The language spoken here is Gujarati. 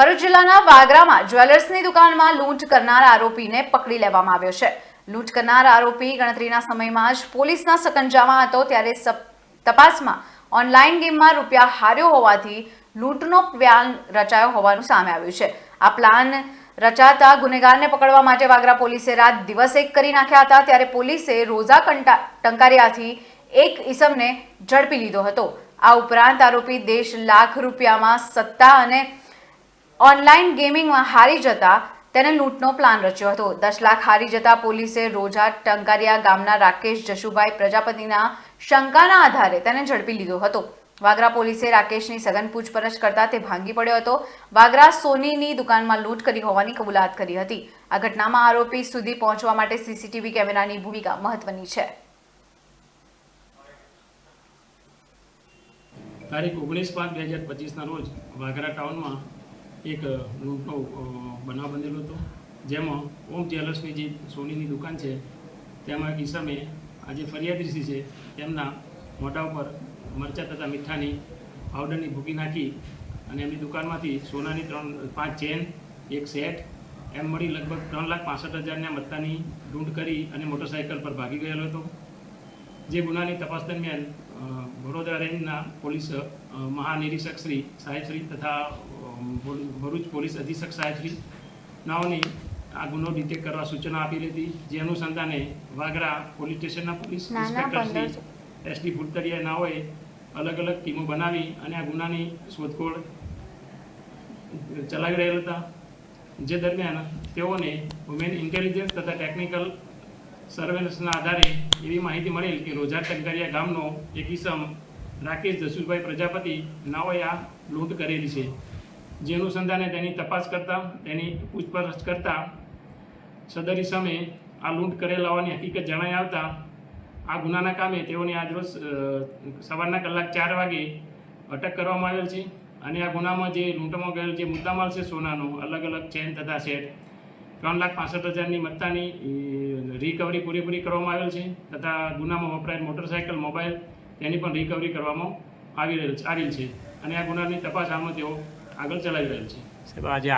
ભરૂચ જિલ્લાના વાગરામાં જ્વેલર્સની દુકાનમાં લૂંટ કરનાર આરોપીને પકડી લેવામાં આવ્યો છે. લૂંટ કરનાર આરોપી ગણતરીના સમયમાં જ પોલીસના સકંજામાં હતો, ત્યારે તપાસમાં ઓનલાઈન ગેમમાં રૂપિયા હાર્યો હોવાથી લૂંટનો પ્લાન રચાયો હોવાનું સામે આવ્યું છે. આ પ્લાન રચાતા ગુનેગારને પકડવા માટે વાગરા પોલીસે રાત દિવસ એક કરી નાખ્યા હતા, ત્યારે પોલીસે રોઝા ટંકારિયાથી એક ઈસમને ઝડપી લીધો હતો. આ ઉપરાંત આરોપી દેશ લાખ રૂપિયામાં સત્તા અને ઓનલાઈન ગેમિંગમાં હારી જતા તેને લૂંટનો પ્લાન રચ્યો હતો. દસ લાખ હારી જતા પોલીસે રોજા ટંકારિયા ગામના રાકેશ જશુભાઈ પ્રજાપતિના શંકાના આધારે તેને ઝડપી લીધો હતો. વાગરા પોલીસે રાકેશની સઘન પૂછપરછ કરતા તે ભાંગી પડ્યો હતો. વાગરા સોનીની દુકાનમાં લૂંટ કરી હોવાની કબૂલાત કરી હતી. આ ઘટનામાં આરોપી સુધી પહોંચવા માટે સીસીટીવી કેમેરાની ભૂમિકા મહત્વની છે. તારીખ ઓગણીસ પાંચ બે હજાર પચીસના રોજ વાગરા ટાઉનમાં એક લૂંટનો બનાવ બનેલો હતો. જેમાં ઓમ જ્વેલર્સની જે સોનીની દુકાન છે, તેમાં એક ઈસમે આજે ફરિયાદી છે તેમના મોઢા ઉપર મરચાં તથા મીઠાની પાવડરની ભૂકી નાખી અને એમની દુકાનમાંથી સોનાની ત્રણ, પાંચ ચેન, એક સેટ, એમ મળી લગભગ ત્રણ લાખ પાસઠ હજારના મત્તાની ઢૂંઢ કરી અને મોટરસાઇકલ પર ભાગી ગયેલો હતો. જે ગુનાની તપાસ દરમિયાન વડોદરા રેન્જના પોલીસ મહાનિરીક્ષક શ્રી સાહેબશ્રી તથા ભરૂચ પોલીસ અધિક્ષક સાહેબશ્રીનાઓની આ ગુનો ડિટેક્ટ કરવા સૂચના આપી હતી જે અનુસંધાને વાગરા પોલીસ સ્ટેશનના પોલીસ નાના ઇન્સ્પેક્ટર શ્રી પંદર એસડી ભૂતરિયાનાઓએ અલગ અલગ ટીમો બનાવી અને આ ગુનાની શોધખોળ ચલાવી રહેલ હતા. જે દરમિયાન તેઓને વુમેન ઇન્ટેલિજન્સ તથા ટેકનિકલ સર્વેલન્સના આધારે એવી માહિતી મળેલ કે રોજા ટંકારિયા ગામનો એક ઈસમ રાકેશ જસુભાઈ પ્રજાપતિ નાઓએ આ લૂંટ કરેલી છે. જે અનુસંધાને તેની તપાસ કરતા, તેની પૂછપરછ કરતા, સદરી સામે આ લૂંટ કરેલ હોવાની હકીકત જણાઈ આવતા, આ ગુનાના કામે તેઓની આજરોજ સવારના કલાક ચાર વાગે અટક કરવામાં આવેલ છે અને આ ગુનામાં જે લૂંટમાં ગયેલ જે મુદ્દામાલ છે સોનાનો, અલગ અલગ ચેન તથા સેટ, ત્રણ લાખ પાસઠ હજારની મત્તાની રિકવરી પૂરેપૂરી કરવામાં આવેલ છે તથા ગુનામાં વપરાયેલ મોટરસાયકલ મોબાઈલ તેની પણ રિકવરી કરવામાં આવી રહેલ, આવેલ છે. અને આ ગુનાની તપાસ હાલમાં તેઓ આગળ ચલાવી રહ્યું છે. સાહેબ આજે